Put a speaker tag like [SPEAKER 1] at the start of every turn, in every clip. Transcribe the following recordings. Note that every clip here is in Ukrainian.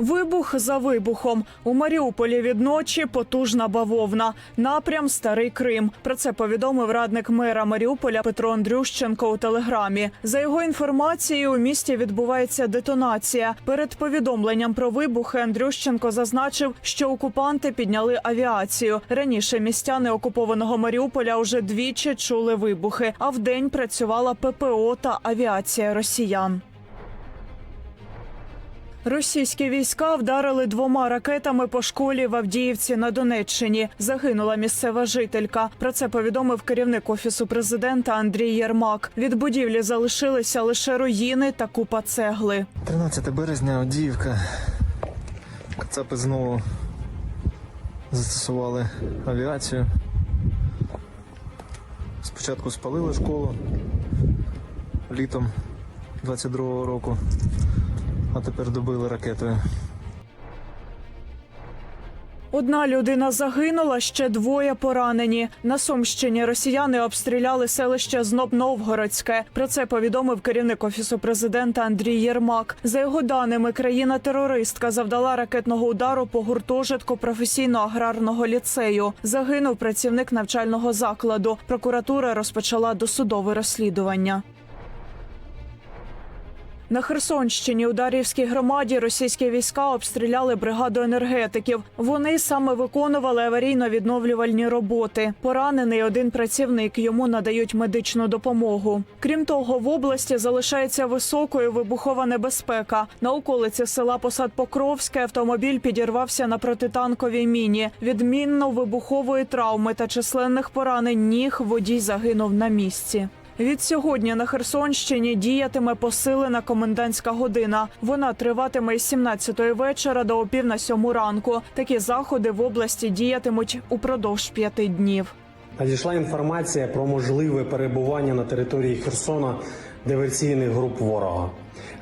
[SPEAKER 1] Вибух за вибухом у Маріуполі від ночі потужна бавовна. Напрям Старий Крим. Про це повідомив радник мера Маріуполя Петро Андрющенко у телеграмі. За його інформацією, у місті відбувається детонація. Перед повідомленням про вибухи Андрющенко зазначив, що окупанти підняли авіацію. Раніше містяни окупованого Маріуполя уже двічі чули вибухи, а вдень працювала ППО та авіація росіян. Російські війська вдарили двома ракетами по школі в Авдіївці на Донеччині. Загинула місцева жителька. Про це повідомив керівник офісу президента Андрій Єрмак. Від будівлі залишилися лише руїни та купа цегли.
[SPEAKER 2] 13 березня, Одіївка. Кацапи знову застосували авіацію. Спочатку спалили школу літом 22-го року, а тепер добили ракетою.
[SPEAKER 1] Одна людина загинула, ще двоє поранені. На Сумщині росіяни обстріляли селище Зноб-Новгородське. Про це повідомив керівник офісу президента Андрій Єрмак. За його даними, країна-терористка завдала ракетного удару по гуртожитку професійно-аграрного ліцею. Загинув працівник навчального закладу. Прокуратура розпочала досудове розслідування. На Херсонщині у Дар'ївській громаді російські війська обстріляли бригаду енергетиків. Вони саме виконували аварійно-відновлювальні роботи. Поранений один працівник йому надають медичну допомогу. Крім того, в області залишається високою вибухова небезпека. На околиці села Посад Покровське автомобіль підірвався на протитанковій міні. Від мінно-вибухової травми та численних поранень ніг водій загинув на місці. Від сьогодні на Херсонщині діятиме посилена комендантська година. Вона триватиме із 17-ї вечора до опів на сьому ранку. Такі заходи в області діятимуть упродовж п'яти днів.
[SPEAKER 3] Надійшла інформація про можливе перебування на території Херсона диверсійних груп ворога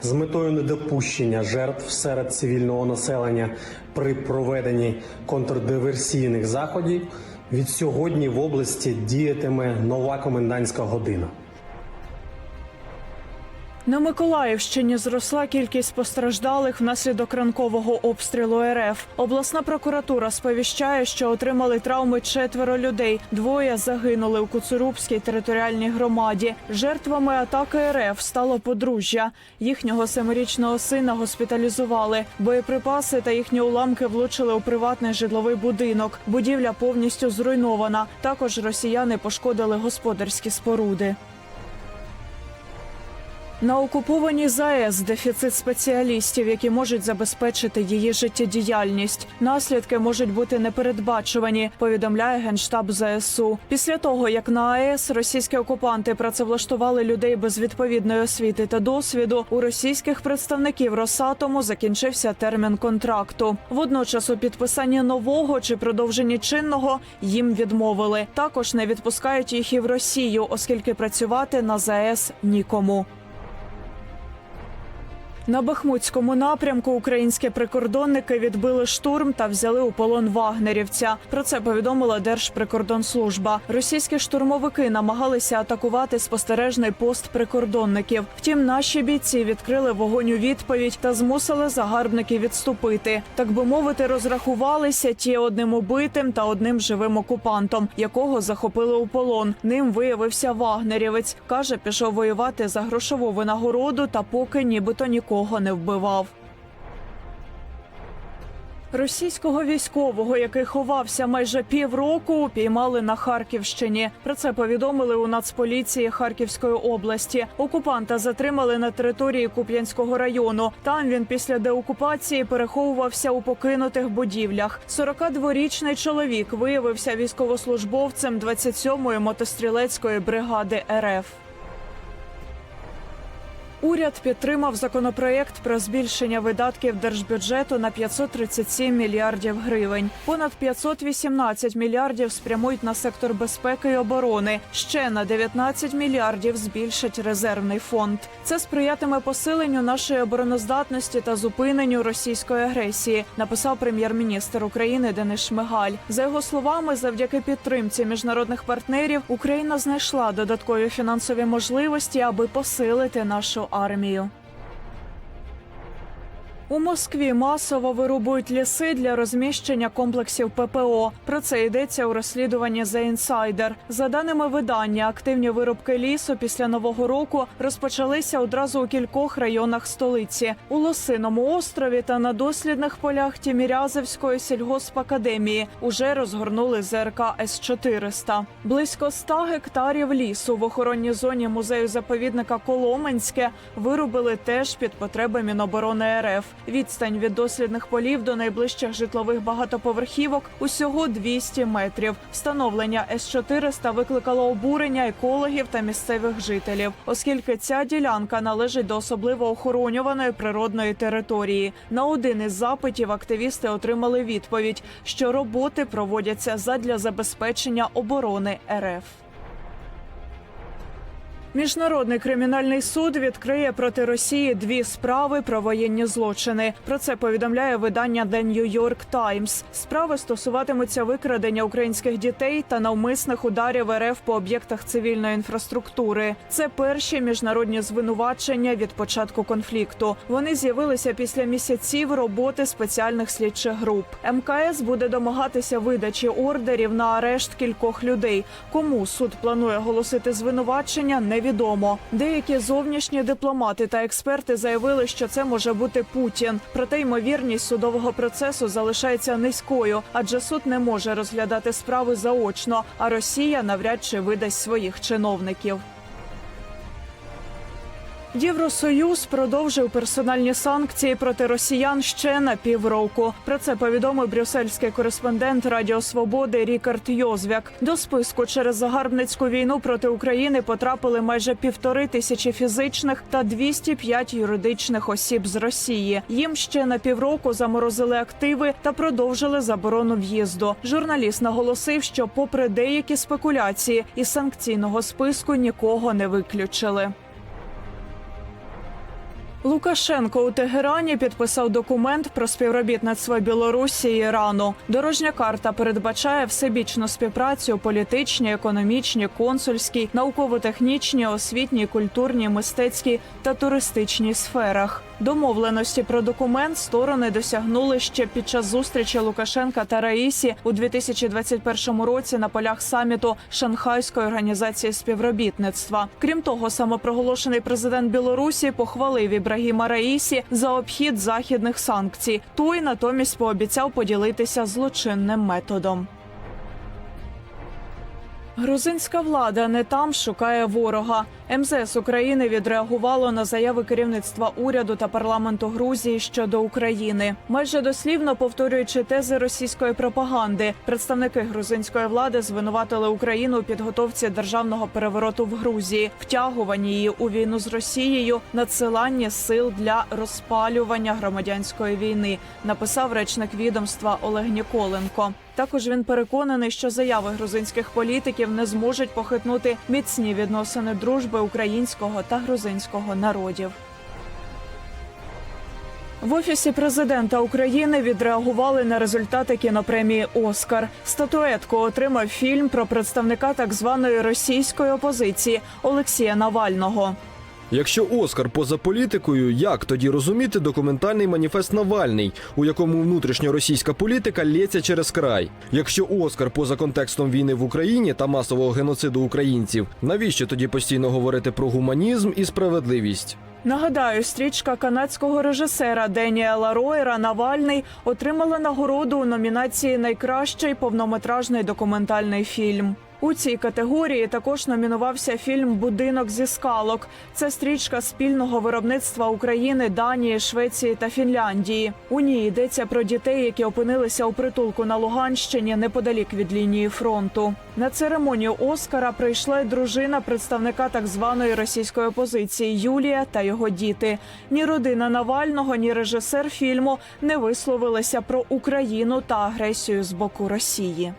[SPEAKER 3] з метою недопущення жертв серед цивільного населення при проведенні контрдиверсійних заходів. Від сьогодні в області діятиме нова комендантська година.
[SPEAKER 1] На Миколаївщині зросла кількість постраждалих внаслідок ранкового обстрілу РФ. Обласна прокуратура сповіщає, що отримали травми четверо людей. Двоє загинули у Куцурубській територіальній громаді. Жертвами атаки РФ стало подружжя. Їхнього семирічного сина госпіталізували. Боєприпаси та їхні уламки влучили у приватний житловий будинок. Будівля повністю зруйнована. Також росіяни пошкодили господарські споруди. На окупованій ЗАЕС дефіцит спеціалістів, які можуть забезпечити її життєдіяльність. Наслідки можуть бути непередбачувані, повідомляє генштаб ЗСУ. Після того як на АЕС російські окупанти працевлаштували людей без відповідної освіти та досвіду, у російських представників Росатому закінчився термін контракту. Водночас у підписанні нового чи продовженні чинного їм відмовили. Також не відпускають їх і в Росію, оскільки працювати на ЗАЕС нікому. На Бахмутському напрямку українські прикордонники відбили штурм та взяли у полон вагнерівця. Про це повідомила Держприкордонслужба. Російські штурмовики намагалися атакувати спостережний пост прикордонників. Втім, наші бійці відкрили вогонь у відповідь та змусили загарбників відступити. Так би мовити, розрахувалися ті одним убитим та одним живим окупантом, якого захопили у полон. Ним виявився вагнерівець. каже, пішов воювати за грошову винагороду та поки нібито нікого не вбивав. Російського військового, який ховався майже півроку, упіймали на Харківщині. Про це повідомили у Нацполіції Харківської області. Окупанта затримали на території Куп'янського району. Там він після деокупації переховувався у покинутих будівлях. 42-річний чоловік виявився військовослужбовцем 27-ї мотострілецької бригади РФ. Уряд підтримав законопроєкт про збільшення видатків держбюджету на 537 мільярдів гривень. Понад 518 мільярдів спрямують на сектор безпеки і оборони. Ще на 19 мільярдів збільшать резервний фонд. Це сприятиме посиленню нашої обороноздатності та зупиненню російської агресії. Написав прем'єр-міністр України Денис Шмигаль. За його словами, завдяки підтримці міжнародних партнерів Україна знайшла додаткові фінансові можливості, аби посилити нашу Automail. У Москві масово вирубують ліси для розміщення комплексів ППО. Про це йдеться у розслідуванні The Insider. За даними видання, активні вирубки лісу після нового року розпочалися одразу у кількох районах столиці у Лосиному острові та на дослідних полях Тімірязевської сільгоспакадемії. Уже розгорнули ЗРК С 400 Близько 100 гектарів лісу в охоронній зоні музею заповідника Коломенське вирубили теж під потреби Міноборони РФ. Відстань від дослідних полів до найближчих житлових багатоповерхівок усього 200 метрів. Встановлення С-400 викликало обурення екологів та місцевих жителів, оскільки ця ділянка належить до особливо охоронюваної природної території. На один із запитів активісти отримали відповідь, що роботи проводяться задля забезпечення оборони РФ. Міжнародний кримінальний суд відкриє проти Росії дві справи про воєнні злочини. Про це повідомляє видання The New York Times. Справи стосуватимуться викрадення українських дітей та навмисних ударів РФ по об'єктах цивільної інфраструктури. Це перші міжнародні звинувачення від початку конфлікту. Вони з'явилися після місяців роботи спеціальних слідчих груп. МКС буде домагатися видачі ордерів на арешт кількох людей. Кому суд планує оголосити звинувачення, невідомо. Деякі зовнішні дипломати та експерти заявили, що це може бути Путін. Проте ймовірність судового процесу залишається низькою, адже суд не може розглядати справи заочно, а Росія навряд чи видасть своїх чиновників. Євросоюз продовжив персональні санкції проти росіян ще на півроку. Про це повідомив брюссельський кореспондент Радіо Свободи Рікард Йозвяк. До списку через загарбницьку війну проти України потрапили майже півтори тисячі фізичних та 205 юридичних осіб з Росії. Їм ще на півроку заморозили активи та продовжили заборону в'їзду. Журналіст наголосив, що, попри деякі спекуляції, із санкційного списку нікого не виключили. Лукашенко у Тегерані підписав документ про співробітництво Білорусі і Ірану. Дорожня карта передбачає всебічну співпрацю у політичній, економічній, консульській, науково-технічній, освітній, культурній, мистецькій та туристичній сферах. Домовленості про документ сторони досягнули ще під час зустрічі Лукашенка та Раїсі у 2021 році на полях саміту Шанхайської організації співробітництва. Крім того, самопроголошений президент Білорусі похвалив Ібрагіма Раїсі за обхід західних санкцій. Той натомість пообіцяв поділитися злочинним методом. Грузинська влада не там шукає ворога. МЗС України відреагувало на заяви керівництва уряду та парламенту Грузії щодо України, майже дослівно повторюючи тези російської пропаганди. Представники грузинської влади звинуватили Україну у підготовці державного перевороту в Грузії, втягуванні її у війну з Росією, надсиланні сил для розпалювання громадянської війни. Написав речник відомства Олег Ніколенко. Також він переконаний, що заяви грузинських політиків не зможуть похитнути міцні відносини дружби українського та грузинського народів. В офісі президента України відреагували на результати кінопремії Оскар. Статуетку отримав фільм про представника так званої російської опозиції Олексія Навального.
[SPEAKER 4] Якщо Оскар поза політикою, як тоді розуміти документальний маніфест Навальний, у якому внутрішньоросійська політика лється через край? Якщо Оскар поза контекстом війни в Україні та масового геноциду українців, навіщо тоді постійно говорити про гуманізм і справедливість?
[SPEAKER 1] Нагадаю, стрічка канадського режисера Деніела Роєра Навальний отримала нагороду у номінації Найкращий повнометражний документальний фільм. У цій категорії також номінувався фільм Будинок зі скалок. Це стрічка спільного виробництва України, Данії, Швеції та Фінляндії. У ній йдеться про дітей, які опинилися у притулку на Луганщині неподалік від лінії фронту. На церемонію Оскара прийшла дружина представника так званої російської опозиції Юлія та його діти. Ні родина Навального, ні режисер фільму не висловилися про Україну та агресію з боку Росії.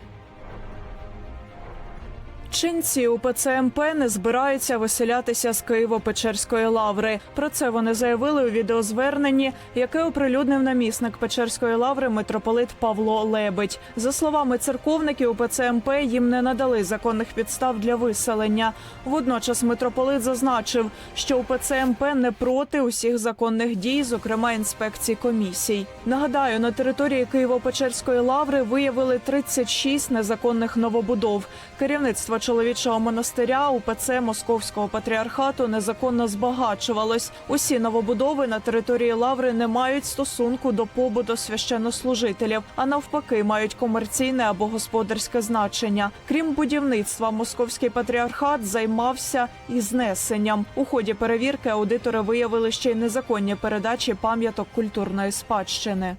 [SPEAKER 1] Чинці УПЦ МП не збираються виселятися з Києво-Печерської лаври. Про це вони заявили у відеозверненні, яке оприлюднив намісник Печерської лаври митрополит Павло Лебедь. За словами церковників, УПЦ МП їм не надали законних підстав для виселення. Водночас митрополит зазначив, що УПЦ МП не проти усіх законних дій, зокрема інспекцій комісій. Нагадаю, на території Києво-Печерської лаври виявили 36 незаконних новобудов. Керівництво чоловічого монастиря УПЦ Московського патріархату незаконно збагачувалось. Усі новобудови на території лаври не мають стосунку до побуту священнослужителів, а навпаки, мають комерційне або господарське значення. Крім будівництва, московський патріархат займався і знесенням. У ході перевірки аудитори виявили ще й незаконні передачі пам'яток культурної спадщини.